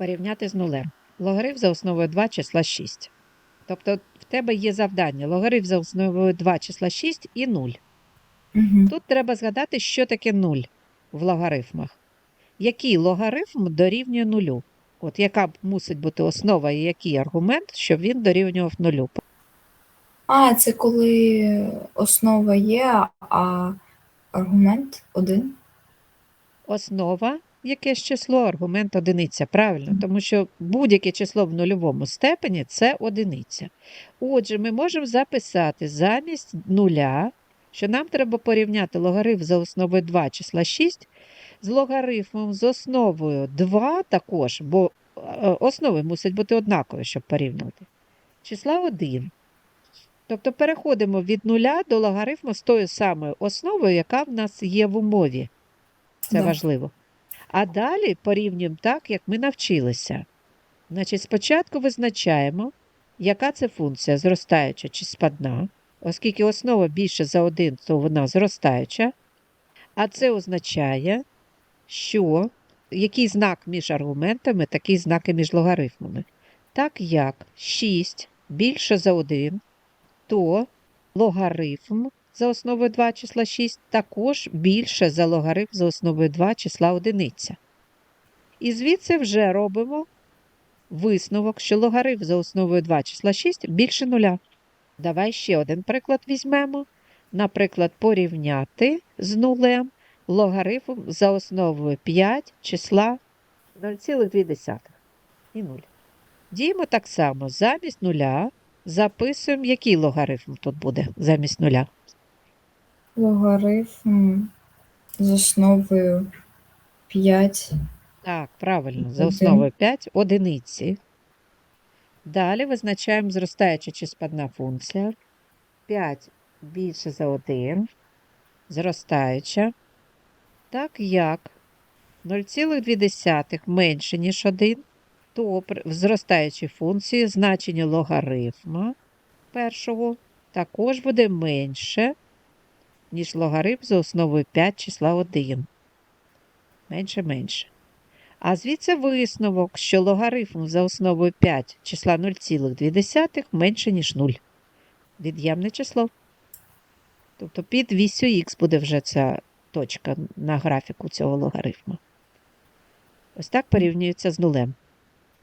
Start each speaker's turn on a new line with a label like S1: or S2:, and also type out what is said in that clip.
S1: порівняти з нулем. Логарифм за основою 2 числа 6. Тобто в тебе є завдання логарифм за основою 2 числа 6 і 0.
S2: Угу.
S1: Тут треба згадати, що таке 0 в логарифмах. Який логарифм дорівнює нулю? От яка мусить бути основа і який аргумент, щоб він дорівнював нулю?
S2: А, це коли основа є, а аргумент один.
S1: Основа якесь число, аргумент одиниця. Правильно, тому що будь-яке число в нульовому степені це одиниця. Отже, ми можемо записати замість нуля, що нам треба порівняти логарифм за основою 2 числа 6 з логарифмом з основою 2 також, бо е, основи мусять бути однакові, щоб порівнювати. Числа 1. Тобто переходимо від нуля до логарифму з тою самою основою, яка в нас є в умові. Це
S2: Да.
S1: важливо. А далі порівнюємо так, як ми навчилися. Значить, спочатку визначаємо, яка це функція, зростаюча чи спадна. Оскільки основа більше за один, то вона зростаюча. А це означає, що який знак між аргументами, такий знак і між логарифмами. Так як 6 більше за 1, то логарифм за основою 2 числа 6 також більше за логарифм за основою 2 числа одиниця. І звідси вже робимо висновок, що логарифм за основою 2 числа 6 більше нуля. Давай ще один приклад візьмемо. Наприклад, порівняти з нулем логарифм за основою 5 числа 0,2 і 0. Діємо так само. Замість нуля записуємо, який логарифм тут буде замість нуля.
S2: Логарифм з основою 5.
S1: Так, правильно, за основою 5 одиниці. Далі визначаємо зростаюча чи спадна функція. 5 більше за 1, зростаюча. Так як 0,2 менше, ніж 1, то в зростаючій функції значення логарифма першого також буде менше, ніж логарифм за основою 5 числа 1. Менше, менше. А звідси висновок, що логарифм за основою 5 числа 0,2 менше, ніж 0. Від'ємне число. Тобто під вісю х буде вже ця точка на графіку цього логарифму. Ось так порівнюється з нулем.